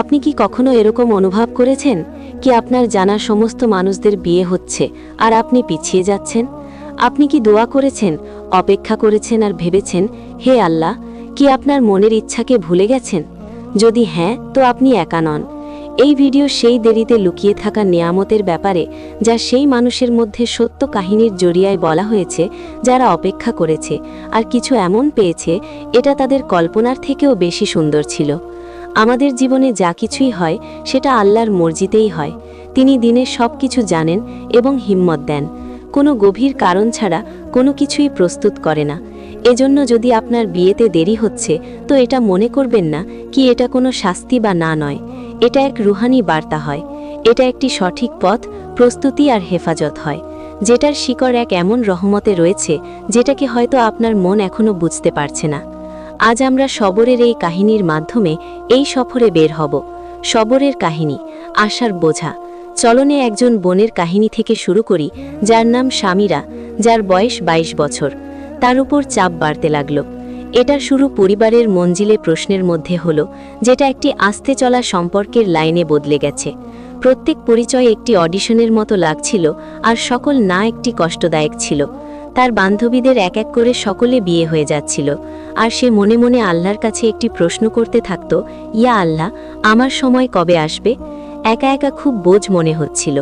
আপনি কি কখনো এরকম অনুভব করেছেন কি আপনার জানা সমস্ত মানুষদের বিয়ে হচ্ছে আর আপনি পিছিয়ে যাচ্ছেন? আপনি কি দোয়া করেছেন, অপেক্ষা করেছেন আর ভেবেছেন, হে আল্লাহ, কি আপনার মনের ইচ্ছাকে ভুলে গেছেন? যদি হ্যাঁ তো আপনি একা নন। এই ভিডিও সেই দেরিতে লুকিয়ে থাকা নিয়ামতের ব্যাপারে যা সেই মানুষের মধ্যে সত্য কাহিনীর জড়িয়ায় বলা হয়েছে, যারা অপেক্ষা করেছে আর কিছু এমন পেয়েছে, এটা তাদের কল্পনার থেকেও বেশি সুন্দর ছিল। আমাদের জীবনে যা কিছুই হয়, সেটা আল্লাহর মর্জিতেই হয়। তিনি দিনের সব কিছু জানেন এবং হিম্মত দেন। কোনো গভীর কারণ ছাড়া কোনো কিছুই প্রস্তুত করে না। এজন্য যদি আপনার বিয়েতে দেরি হচ্ছে, তো এটা মনে করবেন না কি এটা কোনো শাস্তি বা না নয়। এটা এক রুহানি বার্তা হয়। এটা একটি সঠিক পথ, প্রস্তুতি আর হেফাজত হয়। যেটার শিকড় এক এমন রহমতে রয়েছে, যেটাকে হয়তো আপনার মন এখনও বুঝতে পারছে না। আজ আমরা সবরের এই কাহিনীর মাধ্যমে এই সফরে বের হব। সবরের কাহিনী, আশার বোঝা। চলনে একজন বোনের কাহিনী থেকে শুরু করি, যার নাম স্বামীরা, যার বয়স ২২ বছর। তার উপর চাপ বাড়তে লাগল। এটা শুরু পরিবারের মঞ্জিলে প্রশ্নের মধ্যে হলো, যেটা একটি আস্তে চলা সম্পর্কের লাইনে বদলে গেছে। প্রত্যেক পরিচয় একটি অডিশনের মতো লাগছিল, আর সকল না একটি কষ্টদায়ক ছিল। তার বান্ধবীদের এক এক করে সকলে বিয়ে হয়ে যাচ্ছিল। আর সে মনে মনে আল্লাহর কাছে একটি প্রশ্ন করতে থাকত, ইয়া আল্লাহ, আমার সময় কবে আসবে? একা একা খুব বোঝ মনে হচ্ছিল।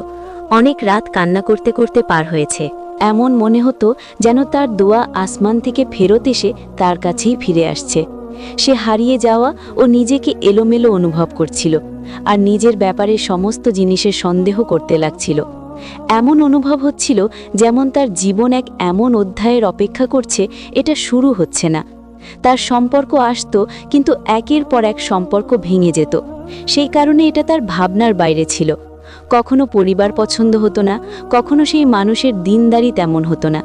অনেক রাত কান্না করতে করতে পার হয়েছে। এমন মনে হতো যেন তার দোয়া আসমান থেকে ফেরত এসে তার কাছেই ফিরে আসছে। সে হারিয়ে যাওয়া ও নিজেকে এলোমেলো অনুভব করছিল, আর নিজের ব্যাপারে সমস্ত জিনিসের সন্দেহ করতে লাগছিল। এমন অনুভব হচ্ছিল যেমন তার জীবন এক এমন অধ্যায়ের অপেক্ষা করছে, এটা শুরু হচ্ছে না। তার সম্পর্ক আসতো, কিন্তু একের পর এক সম্পর্ক ভেঙে যেত। সেই কারণে এটা তার ভাবনার বাইরে ছিল। কখনো পরিবার পছন্দ হতো না, কখনো সেই মানুষের দিনদারি তেমন হতো না।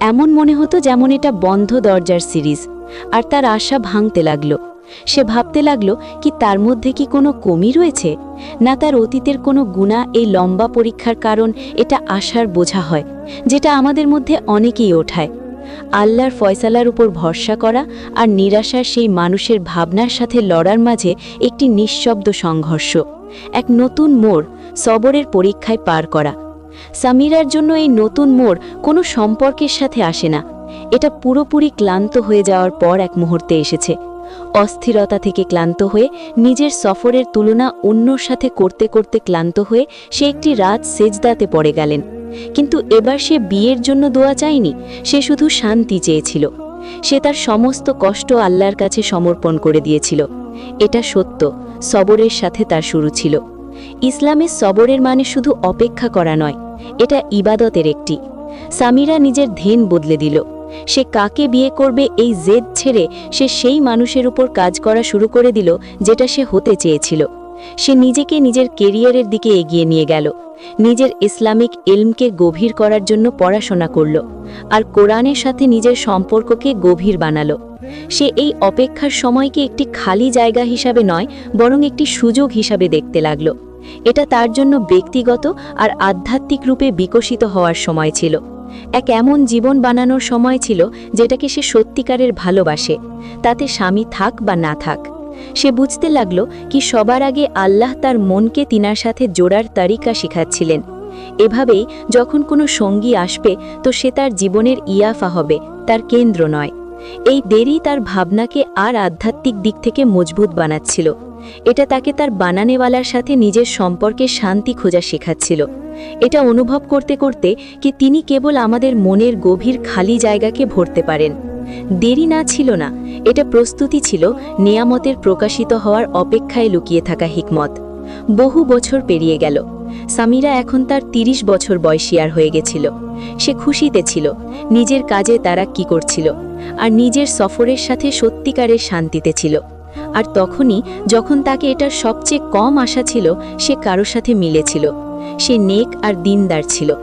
এমন মনে হতো যেমন এটা বন্ধ দরজার সিরিজ, আর তার আশা ভাঙতে লাগল। সে ভাবতে লাগল কি তার মধ্যে কি কোনো কমি রয়েছে? না তার অতীতের কোনো গুণা এই লম্বা পরীক্ষার কারণ এটা আশার বোঝা হয়, যেটা আমাদের মধ্যে অনেকেই ওঠায়। আল্লাহর ফয়সালার উপর ভরসা করা আর নিরাশার সেই মানুষের ভাবনার সাথে লড়ার মাঝে একটি নিঃশব্দ সংঘর্ষ, এক নতুন মোড় সবরের পরীক্ষায় পার করা। সামিরার জন্য এই নতুন মোড় কোনো সম্পর্কের সাথে আসে না, এটা পুরোপুরি ক্লান্ত হয়ে যাওয়ার পর এক মুহূর্তে এসেছে। অস্থিরতা থেকে ক্লান্ত হয়ে নিজের সফরের তুলনা অন্যর সাথে করতে করতে ক্লান্ত হয়ে সে একটি রাত সেজদাতে পড়ে গেলেন। কিন্তু এবার সে বিয়ের জন্য দোয়া চায়নি, সে শুধু শান্তি চেয়েছিল। সে তার সমস্ত কষ্ট আল্লাহর কাছে সমর্পণ করে দিয়েছিল। এটা সত্য, সবরের সাথে তার শুরু ছিল। ইসলামের সবরের মানে শুধু অপেক্ষা করা নয়, এটা ইবাদতের একটি। সামিরা নিজের ধেন বদলে দিল। সে কাকে বিয়ে করবে এই জেদ ছেড়ে সে সেই মানুষের উপর কাজ করা শুরু করে দিল, যেটা সে হতে চেয়েছিল। সে নিজেকে নিজের কেরিয়ারের দিকে এগিয়ে নিয়ে গেল। নিজের ইসলামিক এলমকে গভীর করার জন্য পড়াশোনা করল আর কোরআনের সাথে নিজের সম্পর্ককে গভীর বানালো। সে এই অপেক্ষার সময়কে একটি খালি জায়গা হিসাবে নয়, বরং একটি সুযোগ হিসাবে দেখতে লাগল। এটা তার জন্য ব্যক্তিগত আর আধ্যাত্মিক রূপে বিকশিত হওয়ার সময় ছিল। এক এমন জীবন বানানোর সময় ছিল যেটাকে সে সত্যিকারের ভালোবাসে, তাতে স্বামী থাক বা না থাক। সে বুঝতে লাগল কি সবার আগে আল্লাহ তার মনকে তিনার সাথে জোড়ার তারিকা শিখাচ্ছিলেন। এভাবেই যখন কোনো সঙ্গী আসবে, তো সে তার জীবনের ইয়াফা হবে, তার কেন্দ্র নয়। এই দেরি তার ভাবনাকে আর আধ্যাত্মিক দিক থেকে মজবুত বানাচ্ছিল। এটা তাকে তার বানানেওয়ালার সাথে নিজের সম্পর্কে শান্তি খোঁজা শেখাচ্ছিল। এটা অনুভব করতে করতে কি তিনি কেবল আমাদের মনের গভীর খালি জায়গাকে ভরতে পারেন। দেরি না ছিল না, এটা প্রস্তুতি ছিল নেয়ামতের প্রকাশিত হওয়ার অপেক্ষায় লুকিয়ে থাকা হিকমত। বহু বছর পেরিয়ে গেল। সামিরা এখন তার ৩০ বছর বয়সী আর হয়ে গেছিল। সে খুশিতে ছিল, নিজের কাজে তারা কি করছিল। আর নিজের সফরের সাথে সত্যিকারের শান্তিতে ছিল। আর তখনই যখন তাকে এটার সবচেয়ে কম আশা ছিল, সে কারও সাথে মিলেছিল সে নেক আর দিনদার ছিল।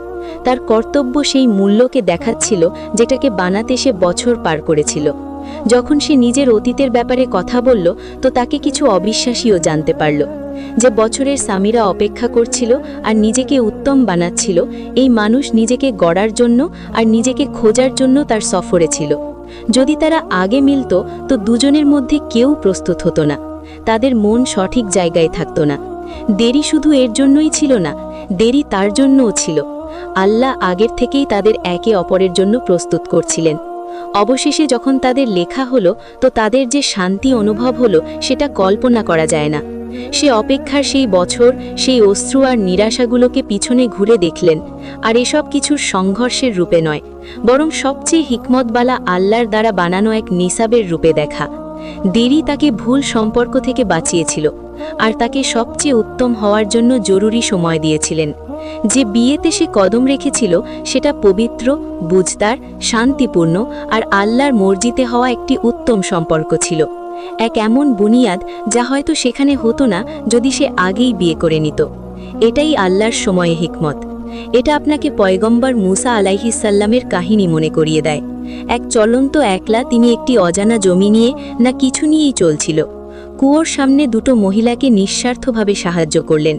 তার কর্তব্য সেই মূল্যকে দেখাচ্ছিল, যেটাকে বানাতে সে বছর পার করেছিল। যখন সে নিজের অতীতের ব্যাপারে কথা বলল, তো তাকে কিছু অবিশ্বাসীও জানতে পারল। যে বছরের সামিরা অপেক্ষা করছিল আর নিজেকে উত্তম বানাচ্ছিল, এই মানুষ নিজেকে গড়ার জন্য আর নিজেকে খোঁজার জন্য তার সফরে ছিল। যদি তারা আগে মিলত, তো দুজনের মধ্যে কেউ প্রস্তুত হতো না। তাদের মন সঠিক জায়গায় থাকতো না। দেরি শুধু এর জন্যই ছিল না, দেরি তার জন্যও ছিল। আল্লাহ আগের থেকেই তাদের একে অপরের জন্য প্রস্তুত করছিলেন। অবশেষে যখন তাদের লেখা হলো, তো তাদের যে শান্তি অনুভব হলো, সেটা কল্পনা করা যায় না। সে অপেক্ষার সেই বছর সেই অশ্রু আর নিরাশাগুলোকে পিছনে ঘুরে দেখলেন, আর এসব কিছুর সংঘর্ষের রূপে নয়, বরং সবচেয়ে হিকমতবালা আল্লাহর দ্বারা বানানো এক নিসাবের রূপে দেখা। দেরি তাকে ভুল সম্পর্ক থেকে বাঁচিয়েছিল, আর তাকে সবচেয়ে উত্তম হওয়ার জন্য জরুরি সময় দিয়েছিলেন। যে বিয়েতে সে কদম রেখেছিল, সেটা পবিত্র, বুঝদার, শান্তিপূর্ণ আর আল্লাহর মর্জিতে হওয়া একটি উত্তম সম্পর্ক ছিল। এক এমন বুনিয়াদ যা হয়তো সেখানে হতো না যদি সে আগেই বিয়ে করে নিত। এটাই আল্লাহর সময়ে হিকমত। এটা আপনাকে পয়গম্বর মুসা আলাইহিসাল্লামের কাহিনী মনে করিয়ে দেয়। এক চলন্ত একলা তিনি একটি অজানা জমি নিয়ে না কিছু নিয়েই চলছিল। কুয়োর সামনে দুটো মহিলাকে নিঃস্বার্থভাবে সাহায্য করলেন।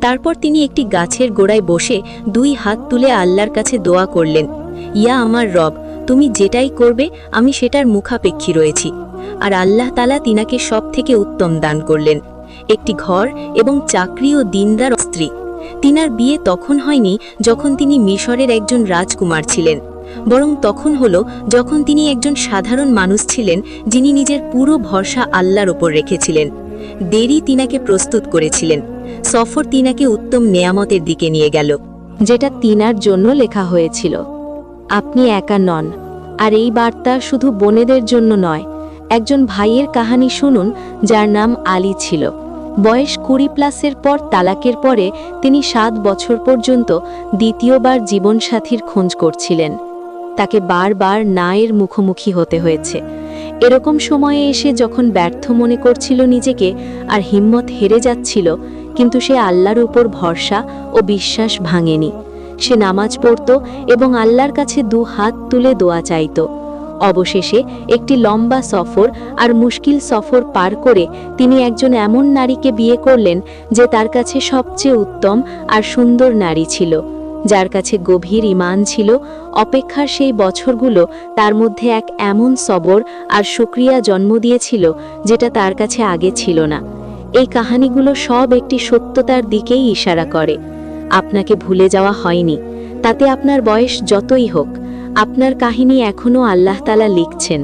তারপর তিনি একটি গাছের গোড়ায় বসে দুই হাত তুলে আল্লাহর কাছে দোয়া করলেন, ইয়া আমার রব, তুমি যেটাই করবে, আমি সেটার মুখাপেক্ষী রয়েছি। আর আল্লাহ তালা তিনাকে সব থেকে উত্তম দান করলেন। একটি ঘর এবং চাকরি ও দিনদার স্ত্রী। তিনার বিয়ে তখন হয়নি যখন তিনি মিশরের একজন রাজকুমার ছিলেন। বরং তখন হল যখন তিনি একজন সাধারণ মানুষ ছিলেন যিনি নিজের পুরো ভরসা আল্লাহর ওপর রেখেছিলেন। দেরি তিনাকে প্রস্তুত করেছিলেন। সফর তিনাকে উত্তম নেয়ামতের দিকে নিয়ে গেল, যেটা তিনার জন্য লেখা হয়েছিল। আপনি একা নন, আর এই বার্তা শুধু বোনেদের জন্য নয় একজন ভাইয়ের কাহানি শুনুন, যার নাম আলী ছিল। বয়স কুড়ি প্লাসের পর তালাকের পরে তিনি সাত বছর পর্যন্ত দ্বিতীয়বার জীবনসাথীর খোঁজ করছিলেন। তাকে বারবার নায়ের মুখোমুখি হতে হয়েছে। এরকম সময়ে এসে যখন ব্যর্থ মনে করছিল নিজেকে আর হিম্মত হেরে যাচ্ছিল, কিন্তু সে আল্লাহর উপর ভরসা ও বিশ্বাস ভাঙেনি। সে নামাজ পড়ত এবং আল্লাহর কাছে দু হাত তুলে দোয়া চাইত। অবশেষে একটি লম্বা সফর আর মুশকিল সফর পার করে তিনি একজন এমন নারীকে বিয়ে করলেন যে তার কাছে সবচেয়ে উত্তম আর সুন্দর নারী ছিল। যার কাছে গভীর ইমান ছিল, অপেক্ষার সেই বছরগুলো তার মধ্যে এক এমন সবর আর সুক্রিয়া জন্ম দিয়েছিল যেটা তার কাছে আগে ছিল না। এই কাহানিগুলো সব একটি সত্যতার দিকেই ইশারা করে। আপনাকে ভুলে যাওয়া হয়নি। তাতে আপনার বয়স যতই হোক আপনার কাহিনী এখনও আল্লাহ তালা লিখছেন।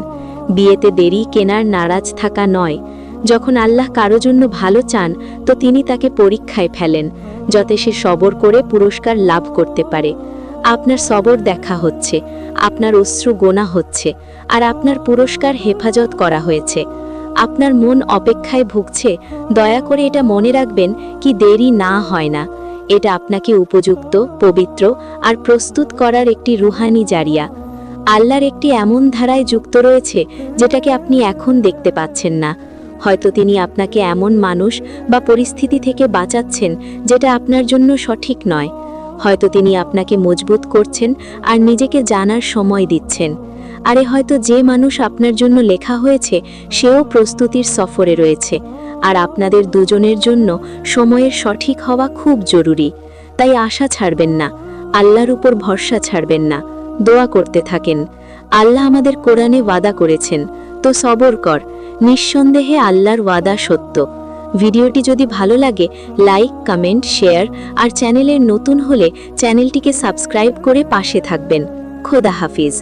বিয়েতে দেরি, কেনার নারাজ থাকা নয়। যখন আল্লাহ কারও জন্য ভালো চান, তো তিনি তাকে পরীক্ষায় ফেলেন, যাতে সে সবর করে পুরস্কার লাভ করতে পারে। আপনার সবর দেখা হচ্ছে, আপনার অশ্রু গোনা হচ্ছে, আর আপনার পুরস্কার হেফাজত করা হয়েছে। আপনার মন অপেক্ষায় ভুগছে, দয়া করে এটা মনে রাখবেন কি দেরি না হয় না। এটা আপনাকে উপযুক্ত, পবিত্র আর প্রস্তুত করার একটি রুহানি জারিয়া। আল্লাহর একটি এমন ধারায় যুক্ত রয়েছে যেটাকে আপনি এখন দেখতে পাচ্ছেন না। হয়তো তিনি আপনাকে এমন মানুষ বা পরিস্থিতি থেকে বাঁচাচ্ছেন যেটা আপনার জন্য সঠিক নয়। হয়তো তিনি আপনাকে মজবুত করছেন আর নিজেকে জানার সময় দিচ্ছেন। আরে হয়তো যে মানুষ আপনার জন্য লেখা হয়েছে, সেও প্রস্তুতির সফরে রয়েছে। আর আপনাদের দুজনের জন্য সময়ের সঠিক হওয়া খুব জরুরি। তাই আশা ছাড়বেন না, আল্লাহর উপর ভরসা ছাড়বেন না, দোয়া করতে থাকেন। আল্লাহ আমাদের কোরআনে ওয়াদা করেছেন, তো সবর কর, নিঃসন্দেহে আল্লাহর ওয়াদা সত্য। ভিডিওটি যদি ভালো লাগে, লাইক, কমেন্ট, শেয়ার আর চ্যানেলের নতুন হলে চ্যানেলটিকে সাবস্ক্রাইব করে পাশে থাকবেন। খোদা হাফিজ।